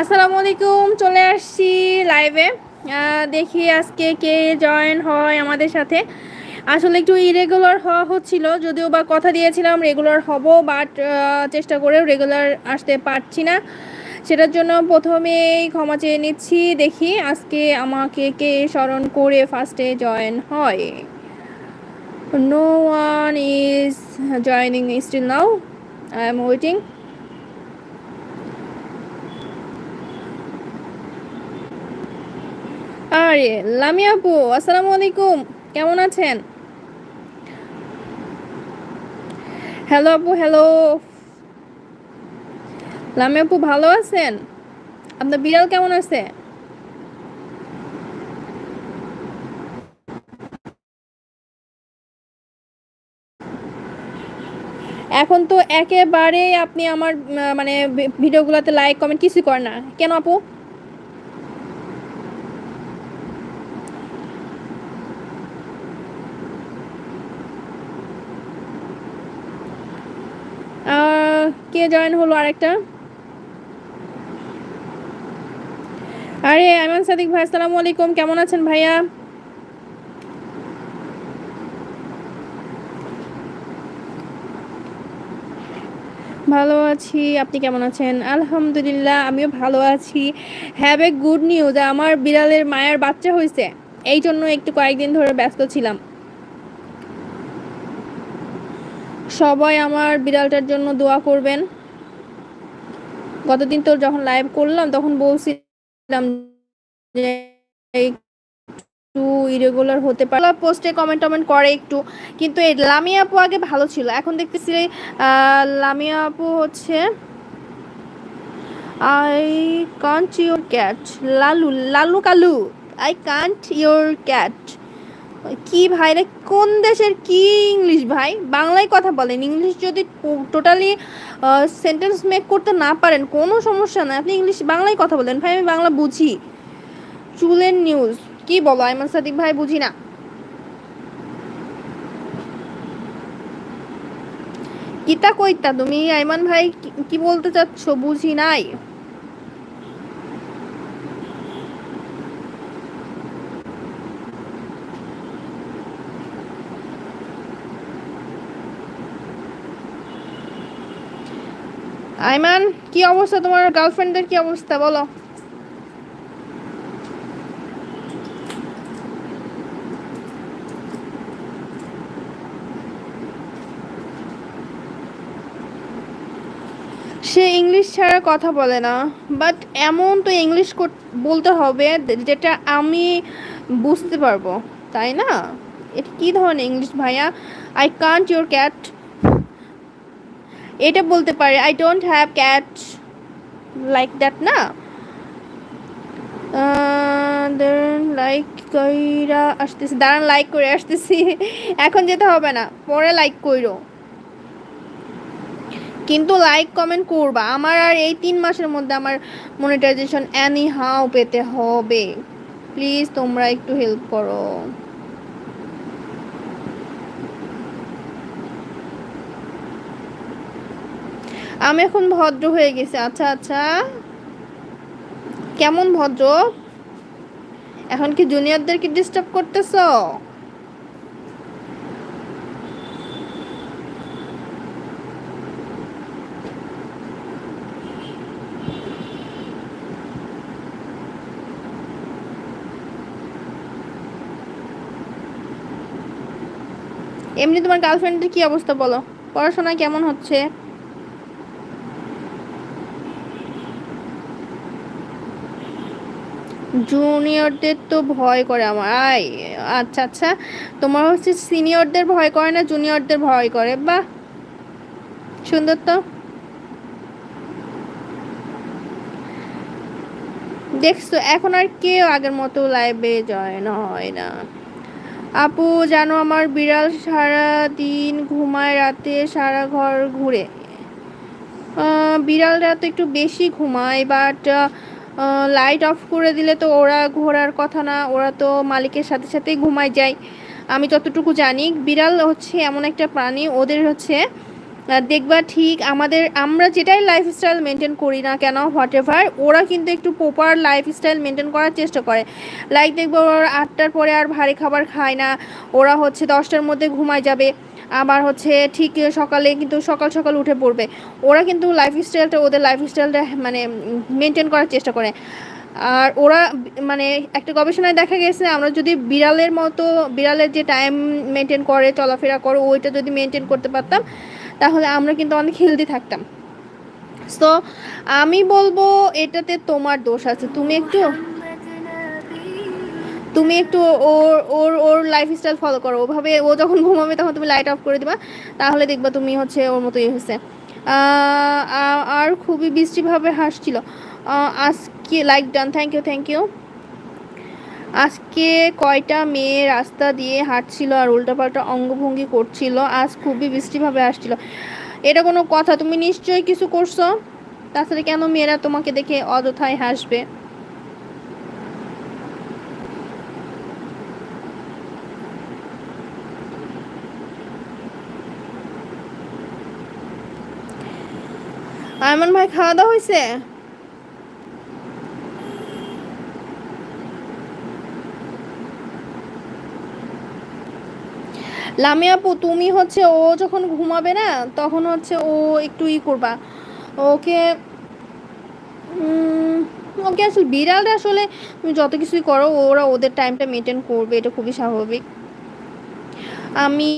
আসসালামু আলাইকুম, চলে আসছি লাইভে দেখি আজকে কে জয়েন হয় আমাদের সাথে। আসলে একটু ইরেগুলার হওয়া হচ্ছিল, যদিও বা কথা দিয়েছিলাম রেগুলার হব বাট চেষ্টা করেও রেগুলার আসতে পারছি না। সেটার জন্য প্রথমেই ক্ষমা চেয়ে নিচ্ছি, দেখি আজকে আমাকে কে স্মরণ করে ফার্স্টে জয়েন হয়। No one is joining still now I am waiting আরে লামি আপু, আসসালামু আলাইকুম। কেমন আছেন? হ্যালো আপু, হ্যালো। লামি আপু, ভালো আছেন? আপনার বিড়াল কেমন আছে? এখন তো একেবারে আপনি আমার মানে ভিডিওগুলোতে লাইক কমেন্ট কিছুই করেন না। কেন আপু? কে জয়েন হলো আরেকটা? আরে আইমান সাদিক ভাই, আসসালামু আলাইকুম। কেমন আছেন ভাইয়া? ভালো আছি। আপনি কেমন আছেন? আলহামদুলিল্লাহ, আমিও ভালো আছি। হ্যাভ এ গুড নিউজ আমার বিড়ালের মায়ের বাচ্চা হয়েছে এই জন্য একটু কয়েকদিন ধরে ব্যস্ত ছিলাম। সবাই আমার বিড়ালটার জন্য দোয়া করবেন। গতদিন তো যখন লাইভ করলাম, তখন বলছিলাম যে একটু ইরেগুলার হতে পারে। পোস্টে কমেন্ট টমেন্ট করে একটু। কিন্তু এই লামিয়া আপু আগে ভালো ছিল। এখন দেখতেছি লামিয়া আপু হচ্ছে I can't your cat Lalu Lalu Kalu I can't your cat কি ভাই রে কোন দেশের কি ইংলিশ ভাই? বাংলায় কথা বলেন, ইংলিশ যদি টোটালি সেন্টেন্স মেক করতে না পারেন, কোনো সমস্যা নাই। আপনি ইংলিশ, বাংলায় কথা বলেন। ভাই, আমি বাংলা বুঝি। চুলের নিউজ কি বলো, আইমান সাদিক ভাই, বুঝি না। কিতা কইতা তুমি, আইমান ভাই কি বলতে চাচ্ছ? বুঝি নাই। আইমান, কি অবস্থা তোমার? গার্লফ্রেন্ডের কি অবস্থা, বলো। সে ইংলিশ ছাড়া কথা বলে না বাট এমন তো ইংলিশ বলতে হবে যেটা আমি বুঝতে পারব, তাই না? এটা কী ধরনের ইংলিশ ভাইয়া? আই কান্ট ইউর ক্যাট এটা বলতে পারে I don't have cat like that না? লাইক কইরা আসতেছি, দাঁড়ান লাইক করে আসতেছি। এখন যেতে হবে না, পরে লাইক কইরো। কিন্তু লাইক কমেন্ট করবা, আমার আর এই তিন মাসের মধ্যে আমার মনিটাইজেশন অ্যানি হাও পেতে হবে। প্লিজ তোমরা একটু হেল্প করো। আমি এখন ভদ্র হয়ে গেছি। আচ্ছা আচ্ছা। কেমন ভদ্র? এখন কি জুনিয়রদেরকে ডিস্টার্ব করতেছ? এমনি তোমার গার্লফ্রেন্ডের কি অবস্থা বলো? পড়াশোনা কেমন হচ্ছে? জুনিয়রদের তো ভয় করে আমার। আই আচ্ছা আচ্ছা। তোমার হচ্ছে সিনিয়রদের ভয় করে না জুনিয়রদের ভয় করে? বা সুন্দর তো। দেখছ, এখন আর কেউ আগের মতো লাইভে জয়েন হয় না। আপু, জানো আমার বিড়াল সারা দিন ঘুমায় রাতে, সারা ঘর ঘুরে। বিড়ালরা তো একটু বেশি ঘুমায় বাট লাইট অফ করে দিলে তো ওরা ঘোরার কথা না, ওরা তো মালিকের সাথে সাথেই ঘুমায় যায়। আমি যতটুকু জানি, বিড়াল হচ্ছে এমন একটা প্রাণী, ওদের হচ্ছে দেখবা ঠিক আমাদের, আমরা যেটাই লাইফস্টাইল মেনটেন করি না কেন হোয়াট এভার ওরা কিন্তু একটু প্রপার লাইফস্টাইল মেনটেন করার চেষ্টা করে। লাইক দেখব ওরা আটটার পরে আর ভারী খাবার খায় না, ওরা হচ্ছে দশটার মধ্যে ঘুমায় যাবে। আবার হচ্ছে ঠিক সকালে কিন্তু সকাল সকাল উঠে পড়বে। ওরা কিন্তু লাইফস্টাইলটা ওদের লাইফস্টাইলটা মানে মেনটেন করার চেষ্টা করে। আর ওরা মানে একটা গবেষণায় দেখা গেছে, আমরা যদি বিড়ালের মতো, বিড়ালের যে টাইম মেনটেন করে, চলাফেরা করে, ওইটা যদি মেনটেন করতে পারতাম, তাহলে আমরা কিন্তু অনেক হেলদি থাকতাম। সো আমি বলব এটাতে তোমার দোষ আছে। তুমি একটু তুমি একটু ওর ওর ওর লাইফস্টাইল ফলো করো। ওভাবে ও যখন ঘুমাবে তখন তুমি লাইট অফ করে দিবা, তাহলে দেখবা তুমি হচ্ছে ওর মতো হয়েছে আর খুবই বৃষ্টিভাবে হাসছিল। আজকে like done thank you thank you আজকে কয়টা মেয়ে রাস্তা দিয়ে হাঁটছিল আর উল্টাপাল্টা অঙ্গভঙ্গি করছিল, আজ খুবই বৃষ্টিভাবে আসছিল এটা কোনো কথা, তুমি নিশ্চয়ই কিছু করছ? তাছাড়া কেন মেয়েরা তোমাকে দেখে অযথায় হাসবে? আয়মান ভাই খাওয়া দাওয়া হয়েছে লামি আপু, তুমি হচ্ছে ও যখন ঘুমাবে না, তখন হচ্ছে ও একটু ই করবা। ওকে ওকে আসলে বিড়ালটা আসলে তুমি যত কিছুই করো, ওরা ওদের টাইমটা মেনটেন করবে, এটা খুবই স্বাভাবিক। আমি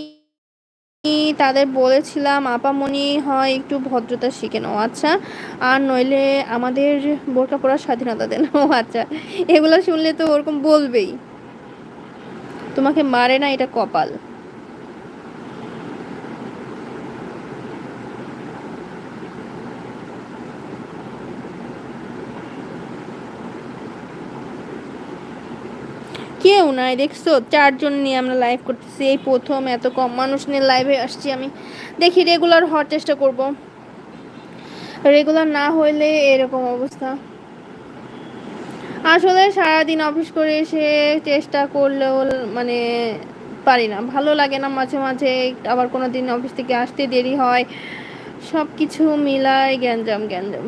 তাদের বলেছিলাম আপামনি হয় একটু ভদ্রতা শিখে নাও। আচ্ছা আর নইলে আমাদের বোরকা পড়ার স্বাধীনতা দেন। ও আচ্ছা এগুলো শুনলে তো ওরকম বলবেই। তোমাকে মারে না এটা কপাল। কেউ নাই, দেখছ? চারজন নিয়ে আমরা লাইভ করতেছি। এই প্রথম, এত কম মানুষ নিয়ে লাইভে আসছি আমি। দেখি রেগুলার হওয়ার চেষ্টা করব। রেগুলার না হইলে এরকম অবস্থা। আসলে সারাদিন অফিস করে এসে চেষ্টা করলেও মানে পারি না। ভালো লাগে না মাঝে মাঝে, আবার কোনো দিন অফিস থেকে আসতে দেরি হয়। সব কিছু মিলায় গ্যাঞ্জাম গ্যাঞ্জাম।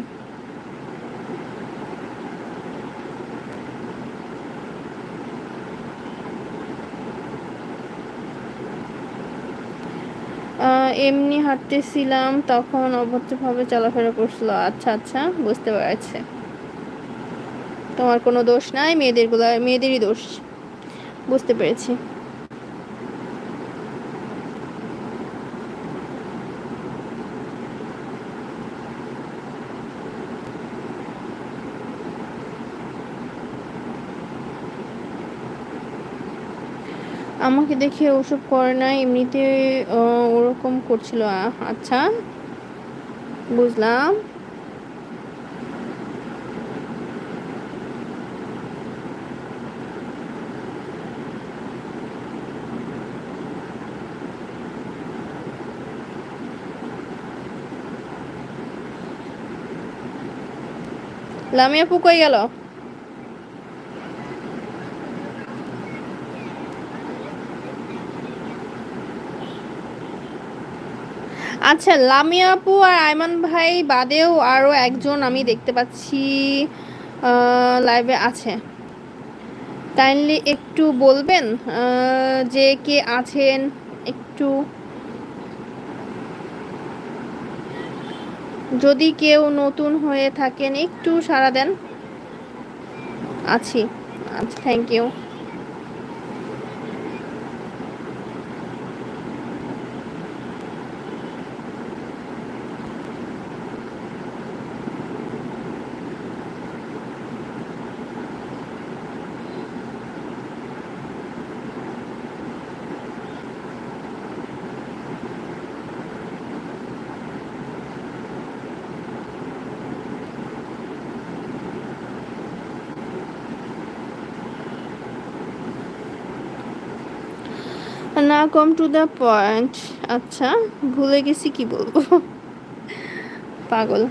এমনি হাঁটতেছিলাম, তখন অভদ্রভাবে চলাফেরা করছিল। আচ্ছা আচ্ছা বুঝতে পারছে। তোমার কোনো দোষ নাই মেয়েদেরগুলো মেয়েদেরই দোষ। বুঝতে পেরেছি। আমাকে দেখে ওসব করে না এমনিতে ওরকম করছিল। আচ্ছা বুঝলাম। লামিয়া পুকই গেল? আচ্ছা লামিয়া আপু আর আয়মান ভাই বাদেও আরও একজন আমি দেখতে পাচ্ছি লাইভে আছে। কাইন্ডলি একটু বলবেন যে কে আছেন একটু? যদি কেউ নতুন হয়ে থাকেন, একটু সাড়া দেন। আছি আচ্ছা থ্যাংক ইউ না কম টু দ্য পয়েন্ট আচ্ছা ভুলে গেছি কি বলব? পাগল।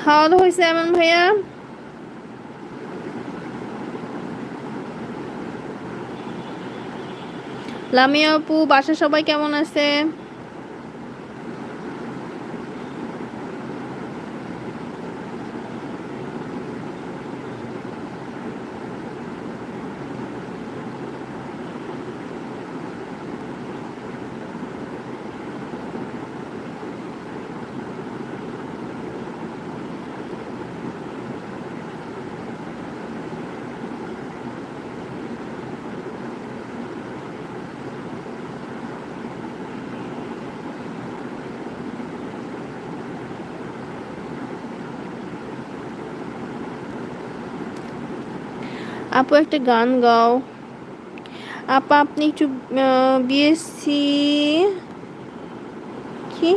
খাওয়া দাওয়া হয়েছে এমন ভাইয়া? লামিয়া আপু বাসা সবাই কেমন আছে? আপু, একটা গান গাও। আপা, আপনি একটু বিএসসি কি?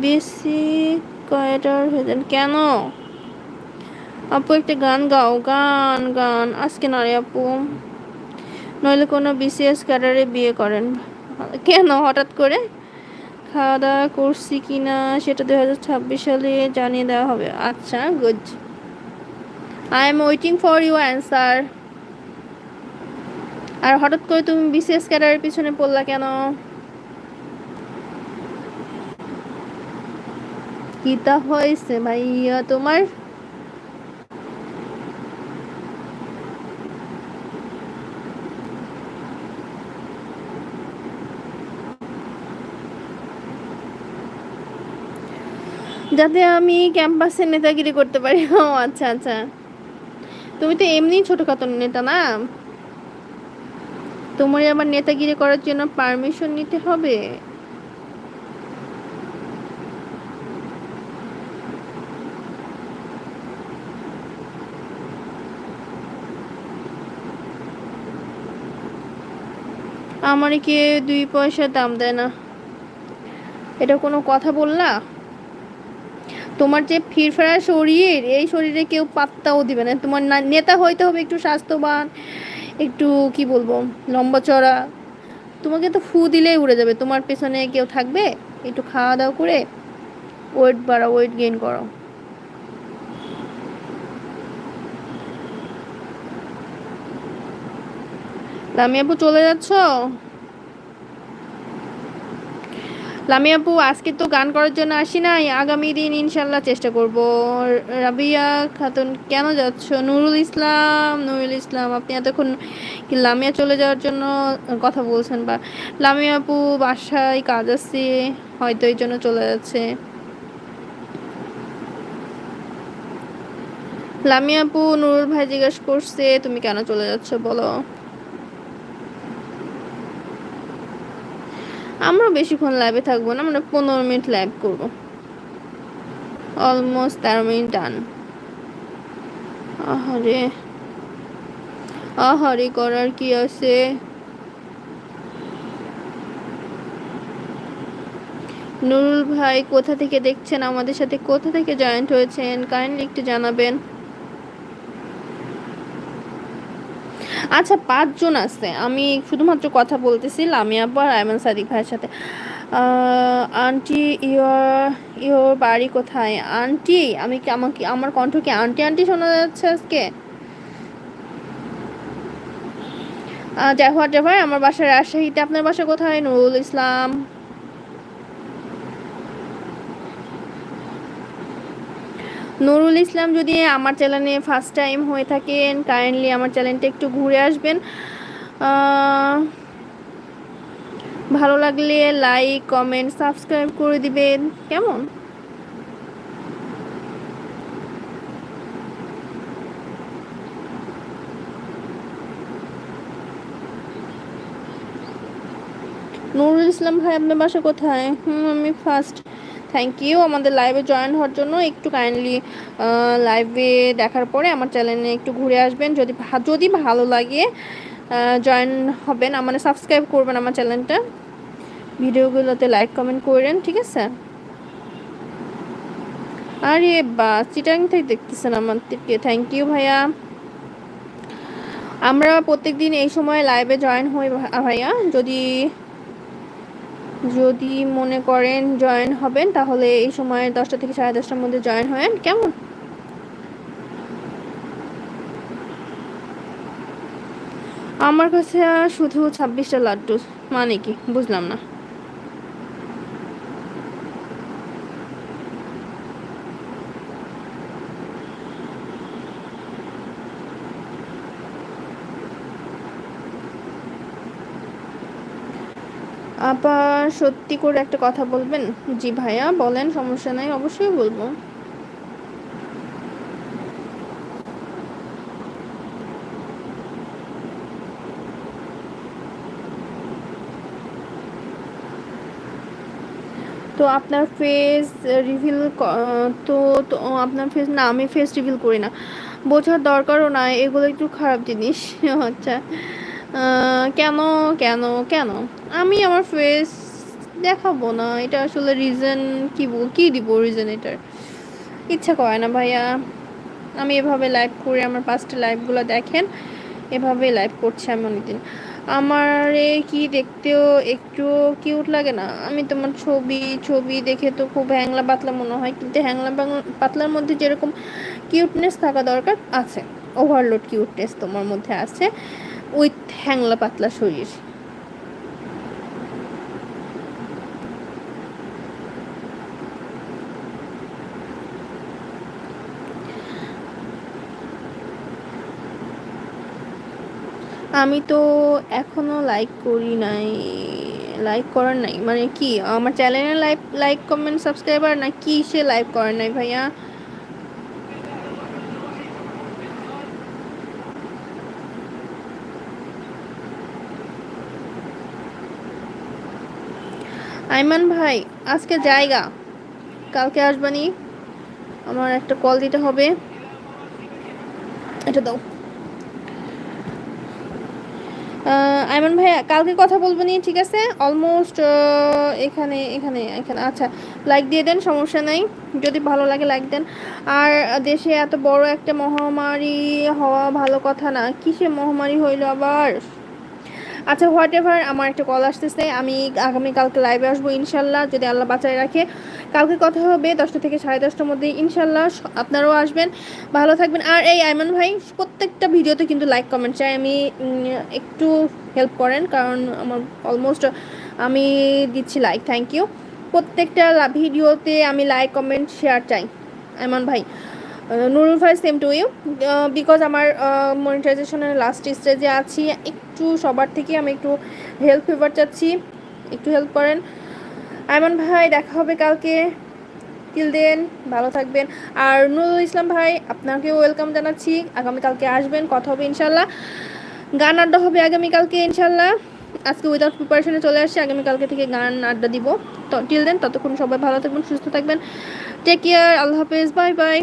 বিএসসি কয়টার হয়েছেন কেন? আপু, একটা গান গাও। গান গান। আজকে না রে আপু। নইলে কোনো বিসিএস ক্যাডারে বিয়ে করেন। কেন? হঠাৎ করে? খাওয়া দাওয়া করছি কি না সেটা দু হাজার ছাব্বিশ সালে জানিয়ে দেওয়া হবে। আচ্ছা good I am waiting for you answer আর হঠাৎ করে তুমি বিসিএস ক্যাডারের পিছনে পড়লা কেন? কিতা হয়েছে ভাইয়া তোমার? যাতে আমি ক্যাম্পাসে নেতাগিরি করতে পারি। ও আচ্ছা আচ্ছা। তুমি তো এমনি ছোটখাটো নেতা না। তোমার আবার নেতাগিরি করার জন্য পারমিশন নিতে হবে। আমার কে দুই পয়সা দাম দেয় না? এটা কোনো কথা বললা? তোমার যে ফিরফেরা শরীর, এই শরীরে কেউ পাত্তাও দিবে না। তোমার নেতা হইতে হবে একটু স্বাস্থ্যবান, একটু কি বলব, লম্বা চড়া। তোমাকে তো ফু দিলেই উড়ে যাবে। তোমার পেছনে কেউ থাকবে? একটু খাওয়া দাওয়া করে ওয়েট বাড়াও ওয়েট গেইন করো। আপু চলে যাচ্ছ? লামি আপু, আজকে তো গান করার জন্য আসি নাই। আগামী দিন ইনশাল্লাহ চেষ্টা করব। রাবিয়া খাতুন, কেন যাচ্ছ? নুরুল ইসলাম নুরুল ইসলাম, আপনি এতক্ষণ কি লামিয়া চলে যাওয়ার জন্য কথা বলছেন বা লামিয়া আপু বাসায় কাজ আছে, হয়তো এই জন্য চলে যাচ্ছে। লামিয়া আপু, নুরুল ভাই জিজ্ঞেস করছে, তুমি কেন চলে যাচ্ছ বলো। আমরা বেশিক্ষণ লাইভে থাকব না, আমরা পনেরো মিনিট লাইভ করব। অলমোস্ট তেরো মিনিট ডান আহারে আহারে করার কি আছে? নুরুল ভাই কোথা থেকে দেখছেন? আমাদের সাথে কোথা থেকে জয়েন্ট হয়েছেন? কাইন্ডলি একটু জানাবেন। আচ্ছা পাঁচজন আছে। আমি শুধুমাত্র কথা বলতেছি আমি আবার আয়মান সাদিক ভাইয়ের সাথে। আন্টি ইয়োর ইয়োর বাড়ি কোথায়? আন্টি, আমি কি, আমাকে, আমার কণ্ঠ কি আন্টি আন্টি শোনা যাচ্ছে আজকে? যাই হোয়াট ভাই আমার বাসার রাজশাহীতে। আপনার বাসা কোথায়? নুরুল ইসলাম। নুরুল ইসলাম যদি আমার চ্যানেলে ফার্স্ট টাইম হয়ে থাকেন কাইন্ডলি আমার চ্যানেলটা একটু ঘুরে আসবেন। ভালো লাগলে লাইক কমেন্ট সাবস্ক্রাইব করে দিবেন। কেমন? নুরুল ইসলাম ভাই, আপনার বাসা কোথায়? হুম, আমি ফার্স্ট থ্যাংক ইউ আমাদের লাইভে জয়েন হওয়ার জন্য একটু কাইন্ডলি লাইভে দেখার পরে আমার চ্যানেলে একটু ঘুরে আসবেন। যদি যদি ভালো লাগে জয়েন হবেন মানে সাবস্ক্রাইব করবেন আমার চ্যানেলটা ভিডিওগুলোতে লাইক কমেন্ট করেন, ঠিক আছে? আরে বা চিটাং থেকে দেখতেছেন আমাদেরকে। থ্যাংক ইউ ভাইয়া। আমরা প্রত্যেক দিন এই সময় লাইভে জয়েন হই ভাইয়া। যদি যদি মনে করেন জয়েন হবেন, তাহলে এই সময় দশটা থেকে সাড়ে দশটার মধ্যে জয়েন হয়েন। কেমন? আমার কাছে শুধু ছাব্বিশটা লাড্ডু। মানে কি? বুঝলাম না। আপা সত্যি করে একটা কথা বলবেন? জি ভাইয়া, বলেন, সমস্যা নাই, অবশ্যই বলব। তো আপনার ফেস রিভিল তো আপনার ফেস না, আমি ফেস রিভিল করি না। বোঝার দরকারও নাই, এগুলো একটু খারাপ জিনিস। আচ্ছা। কেন কেন কেন? আমি আমার ফেস দেখাবো না। এটা আসলে রিজন কি কি দিব রিজন এটার? ইচ্ছা করে না ভাইয়া। আমি এভাবে লাইভ করি আমার পাঁচটা লাইভগুলো দেখেন এভাবে লাইভ করছি আমি অনেকদিন। আমার কি দেখতেও একটু কিউট লাগে না। আমি তোমার ছবি ছবি দেখে তো খুব হ্যাংলা পাতলা মনে হয়, কিন্তু হ্যাংলা পাতলার মধ্যে যেরকম কিউটনেস থাকা দরকার, আছে। ওভারলোড কিউটনেস তোমার মধ্যে আছে। উইথ হ্যাংলা পাতলা শরীর। আমি তো এখনও লাইক করি নাই লাইক করার নাই। মানে কি, আমার চ্যানেলে লাইক লাইক কমেন্ট সাবস্ক্রাইবার না কি সে লাইক করার নাই ভাইয়া? আইমান ভাই, আজকে জায়গা। কালকে আসবানি আমার একটা কল দিতে হবে। এটা দাও। আইমান ভাইয়া, কালকে কথা বলব নি, ঠিক আছে? অলমোস্ট এখানে এখানে এখানে। আচ্ছা লাইক দিয়ে দেন, সমস্যা নাই। যদি ভালো লাগে লাইক দেন। আর দেশে এত বড় একটা মহামারী হওয়া ভালো কথা না। কিসে মহামারী হইল আবার? আচ্ছা হোয়াট এভার আমার একটা কল আসতেছে, আমি আগামীকালকে লাইভে আসব ইনশাল্লাহ, যদি আল্লাহ বাঁচায় রাখে। কালকে কথা হবে দশটা থেকে সাড়ে দশটার মধ্যে, ইনশাল্লাহ আপনারাও আসবেন, ভালো থাকবেন। আর এই আইমান ভাই, প্রত্যেকটা ভিডিওতে কিন্তু লাইক কমেন্ট চাই। আমি একটু হেল্প করেন, কারণ আমার অলমোস্ট আমি দিচ্ছি লাইক থ্যাংক ইউ প্রত্যেকটা ভিডিওতে আমি লাইক কমেন্ট শেয়ার চাই, আইমান ভাই। নুরুল ভাই সেম টু ইউ বিকজ আমার মনিটাইজেশনের লাস্ট স্টেজে আছি, একটু সবার থেকে আমি একটু হেল্প ফেভার চাচ্ছি, একটু হেল্প করেন। আইমান ভাই, দেখা হবে কালকে। টিল দেন ভালো থাকবেন। আর নুরুল ইসলাম ভাই, আপনাকেও ওয়েলকাম জানাচ্ছি। আগামীকালকে আসবেন, কথা হবে ইনশাল্লাহ। গান আড্ডা হবে আগামীকালকে ইনশাল্লাহ। আজকে উইদাউট প্রিপারেশনে চলে আসছি আগামীকালকে থেকে গান আড্ডা দিব। টিল দেন ততক্ষণ সবাই ভালো থাকবেন, সুস্থ থাকবেন। টেক কেয়ার আল্লাহ হাফেজ বাই বাই